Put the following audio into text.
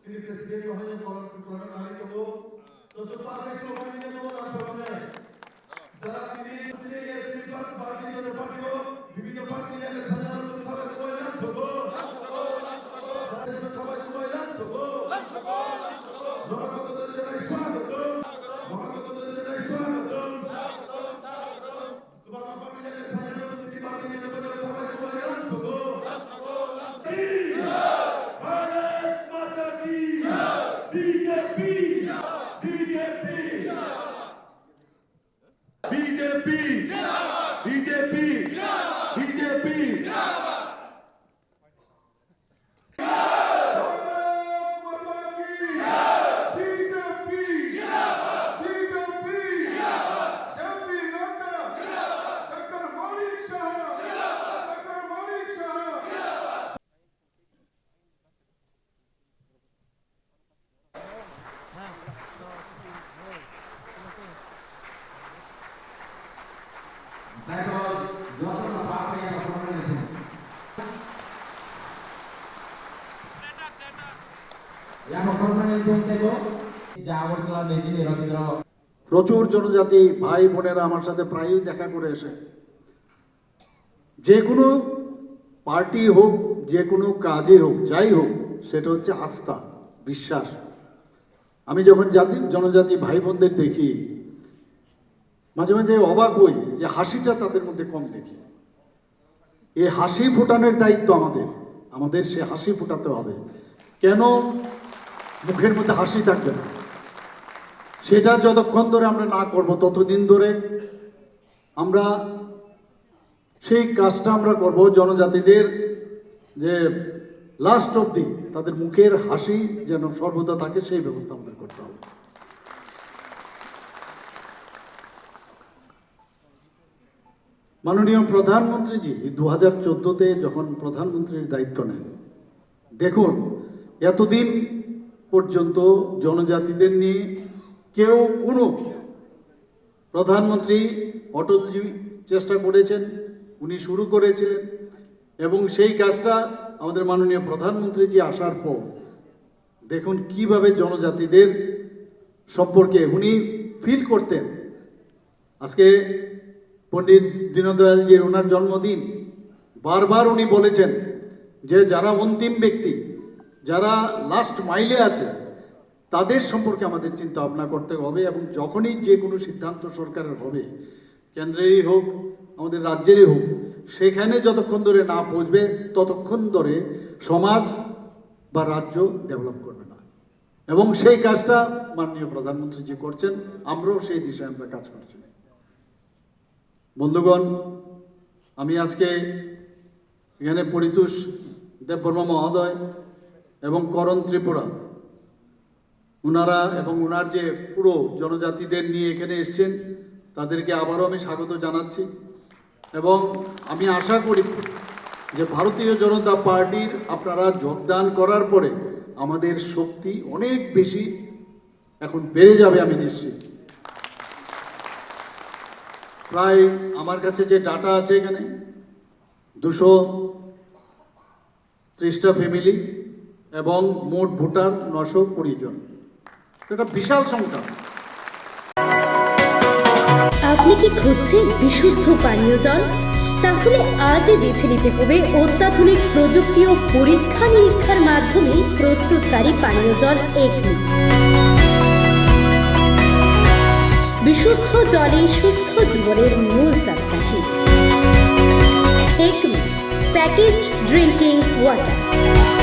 Sini Presiden hanya mengatakan Quran hari itu. Terus pakai semua ini itu orang sebenarnya. যারা তিনি তিনি গেছেন party করে পার্টিও বিভিন্ন পার্টি এর খাজানা সবাই কয়লাম সগো সবাই কয়লাম সগো মহাকত জানাই স্বাগত B J P. B J P. B J P. প্রচুর জনজাতি ভাই বোনেরা আমার সাথে প্রায়ই দেখা করে এসে। যে কোনো পার্টি হোক, যে কোনো কাজে হোক, যাই হোক, সেটা হচ্ছে আস্থা, বিশ্বাস। আমি যখন জাতি, জনজাতি ভাই বোনদের দেখি, মাঝে মাঝে অবাক হই যে হাসিটা তাদের মধ্যে কম দেখি। এই হাসি ফোটানোর দায়িত্ব আমাদের আমাদের সে হাসি ফোটাতে হবে। কেন মুখের মধ্যে হাসি থাকবে না। সেটা যতক্ষণ ধরে আমরা না করব, ততদিন ধরে আমরা সেই কাজটা আমরা করব জনজাতিদের যে লাস্ট অবধি, তাদের মুখের হাসি যেন সর্বদা থাকে, সেই ব্যবস্থা আমাদের করতে হবে। মাননীয় প্রধানমন্ত্রীজি দু হাজার চোদ্দোতে যখন প্রধানমন্ত্রীর দায়িত্ব নেন, দেখুন, এতদিন পর্যন্ত জনজাতিদের নিয়ে কেউ কোনো প্রধানমন্ত্রী অটলজি চেষ্টা করেছেন, উনি শুরু করেছিলেন এবং সেই কাজটা আমাদের মাননীয় প্রধানমন্ত্রীজি আসার পর দেখুন কীভাবে জনজাতিদের সম্পর্কে উনি ফিল করতেন। আজকে পণ্ডিত দীনদয়ালজির ওনার জন্মদিন, বারবার উনি বলেছেন যে যারা অন্তিম ব্যক্তি যারা লাস্ট মাইলে আছে, তাদের সম্পর্কে আমাদের চিন্তা ভাবনা করতে হবে এবং যখনই যে কোনো সিদ্ধান্ত সরকারের হবে, কেন্দ্রেরই হোক, আমাদের রাজ্যেরই হোক, সেখানে যতক্ষণ ধরে না পৌঁছবে, ততক্ষণ ধরে সমাজ বা রাজ্য ডেভেলপ করবে না। এবং সেই কাজটা মাননীয় প্রধানমন্ত্রী যে করছেন, আমরাও সেই দিশায় আমরা কাজ করছি। বন্ধুগণ, আমি আজকে এখানে পরিতোষ দেববর্মা মহোদয় এবং করণ ত্রিপুরা। ওনারা এবং ওনার যে পুরো জনজাতিদের নিয়ে এখানে এসছেন, তাদেরকে আবারও আমি স্বাগত জানাচ্ছি। এবং আমি আশা করি যে ভারতীয় জনতা পার্টির আপনারা যোগদান করার পরে আমাদের শক্তি অনেক বেশি এখন বেড়ে যাবে, আমি নিশ্চিত। প্রায় আমার কাছে যে ডাটা আছে এখানে, দুশো ত্রিশটা ফ্যামিলি এবং মোট ভোটার নশো কুড়ি জন। এটা বিশাল সংখ্যা। আপনি কি খুঁজছেন বিশুদ্ধ পানীয় জল? তাহলে আজই বেছে নিতে হবে অত্যাধুনিক প্রযুক্তি ও পরীক্ষা নিরীক্ষার মাধ্যমে প্রস্তুতকারী পানীয় জল এগনি। বিশুদ্ধ জলে সুস্থ জীবনের মূল চাকাঠি। Acme package drinking water.